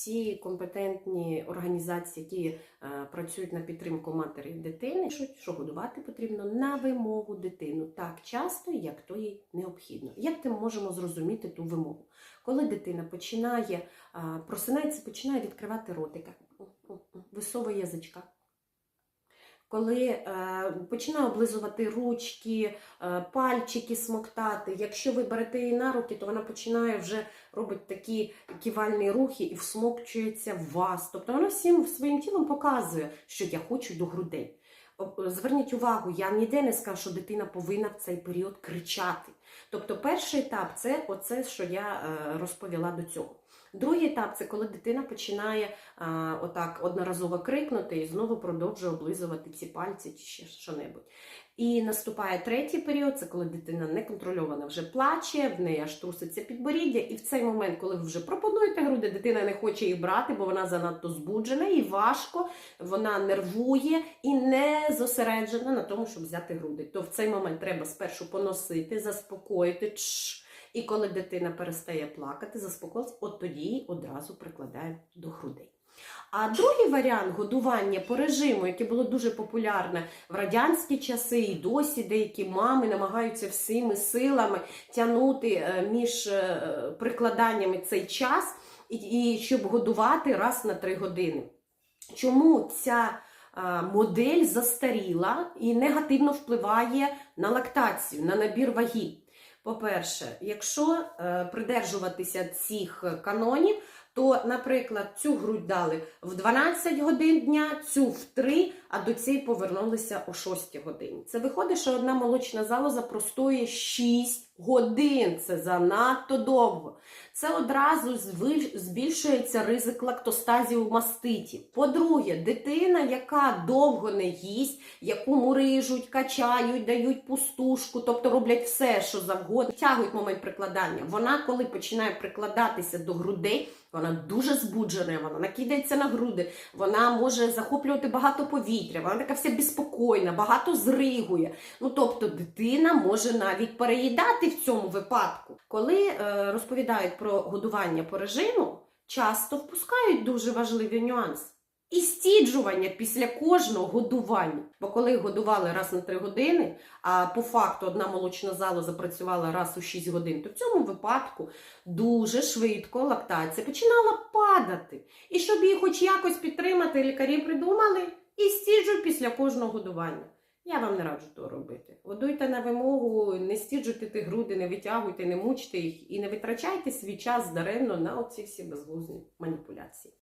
всі компетентні організації, які е, працюють на підтримку матері і дитини, пишуть, що годувати потрібно на вимогу дитину так часто, як то їй необхідно. Як ми можемо зрозуміти ту вимогу? Коли дитина починає просинається, починає відкривати ротика, висовує язичка. Коли е, починає облизувати ручки, е, пальчики смоктати. Якщо ви берете її на руки, то вона починає вже робити такі ківальні рухи і всмокчується в вас. Тобто вона всім своїм тілом показує, що я хочу до грудей. Зверніть увагу, я ніде не скажу, що дитина повинна в цей період кричати. Тобто, перший етап це оце, що я е, розповіла до цього. Другий етап це коли дитина починає а, отак одноразово крикнути і знову продовжує облизувати ці пальці чи ще що-небудь. І наступає третій період, це коли дитина неконтрольована вже плаче, в неї аж труситься підборіддя, і в цей момент, коли ви вже пропонуєте груди, дитина не хоче їх брати, бо вона занадто збуджена і важко, вона нервує і не зосереджена на тому, щоб взяти груди. То в цей момент треба спершу поносити, заспокоїти. Чш, і коли дитина перестає плакати, заспокоїться, от тоді її одразу прикладаємо до грудей. А другий варіант годування по режиму, яке було дуже популярне в радянські часи, і досі деякі мами намагаються всіми силами тягнути е, між е, прикладаннями цей час, і щоб годувати раз на три години. Чому ця е, модель застаріла і негативно впливає на лактацію, на набір ваги? По-перше, якщо е, придержуватися цих канонів, то, наприклад, цю грудь дали в 12 годин дня, цю в 3, а до цієї повернулися о 6 годині. Це виходить, що одна молочна залоза простоє 6 годин. Це занадто довго. Це одразу збільшується ризик лактостазів в маститі. По-друге, дитина, яка довго не їсть, яку мурижуть, качають, дають пустушку, тобто роблять все, що завгодно, тягують момент прикладання. Вона, коли починає прикладатися до грудей, вона дуже збуджена, вона накидається на груди, вона може захоплювати багато повітря, вона така вся безпокійна, багато зригує. Ну тобто дитина може навіть переїдати в цьому випадку. Коли е, розповідають про годування по режиму, часто впускають дуже важливий нюанс. І стіджування після кожного годування. Бо коли годували раз на 3 години, а по факту одна молочна зала запрацювала раз у 6 годин, то в цьому випадку дуже швидко лактація починала падати. І щоб її хоч якось підтримати, лікарі придумали і стіджуй після кожного годування. Я вам не раджу того робити. Годуйте на вимогу, не стіджуйте ті груди, не витягуйте, не мучте їх і не витрачайте свій час даремно на оці всі безглузні маніпуляції.